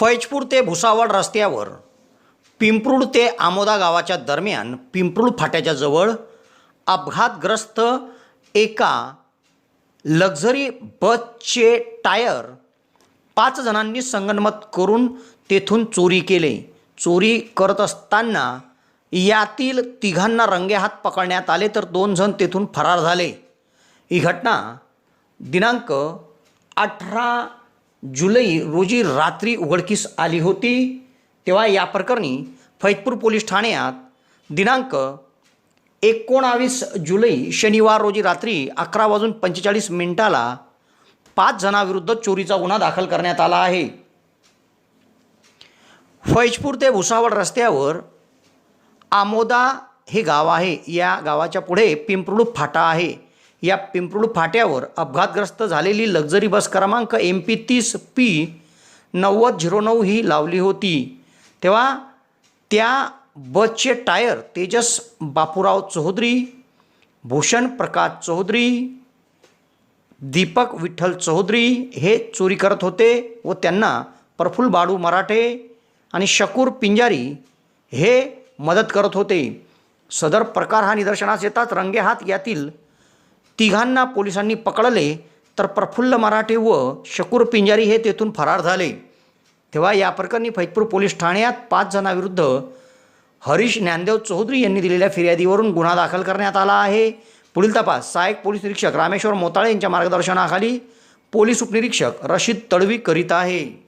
फैजपूर ते भुसावळ रस्त्यावर पिंपरुड ते आमोदा गावाच्या दरम्यान पिंपरुड फाट्याच्या जवळ अपघातग्रस्त एका लक्झरी बसचे टायर पाच जणांनी संगनमत करून तेथून चोरी केले. चोरी करत असताना यातील तिघांना रंगेहात पकडण्यात आले तर दोन जण तेथून फरार झाले. ही घटना दिनांक अठरा जुलै रोजी रात्री उघडकीस आली होती तेव्हा या प्रकरणी फैजपूर पोलीस ठाण्यात दिनांक एकोणावीस जुलै शनिवार रोजी रात्री अकरा वाजून पंचेचाळीस मिनिटाला पाच जणांविरुद्ध चोरीचा गुन्हा दाखल करण्यात आला आहे. फैजपूर ते भुसावळ रस्त्यावर आमोदा हे गाव आहे. या गावाच्या पुढे पिंपरुड फाटा आहे. या पिंपरुड फाट्यावर अपघातग्रस्त झालेली लक्झरी बस क्रमांक एम पी तीस पी नव्वद झिरो नऊ ही लावली होती. तेव्हा त्या बसचे टायर तेजस बापूराव चौधरी भूषण प्रकाश चौधरी दीपक विठ्ठल चौधरी हे चोरी करत होते व त्यांना प्रफुल बाडू मराठे आणि शकूर पिंजारी हे मदत करत होते. सदर प्रकार हा निदर्शनास येताच रंगेहात यातील तिघांना पोलिसांनी पकडले तर प्रफुल्ल मराठे व शकूर पिंजारी हे तेथून फरार झाले. तेव्हा या प्रकरणी फैजपूर पोलीस ठाण्यात पाच जणांविरुद्ध हरीश ज्ञानदेव चौधरी यांनी दिलेल्या फिर्यादीवरून गुन्हा दाखल करण्यात आला आहे. पुढील तपास सहाय्यक पोलीस निरीक्षक रामेश्वर मोताळे यांच्या मार्गदर्शनाखाली पोलीस उपनिरीक्षक रशीद तडवी करीत आहे.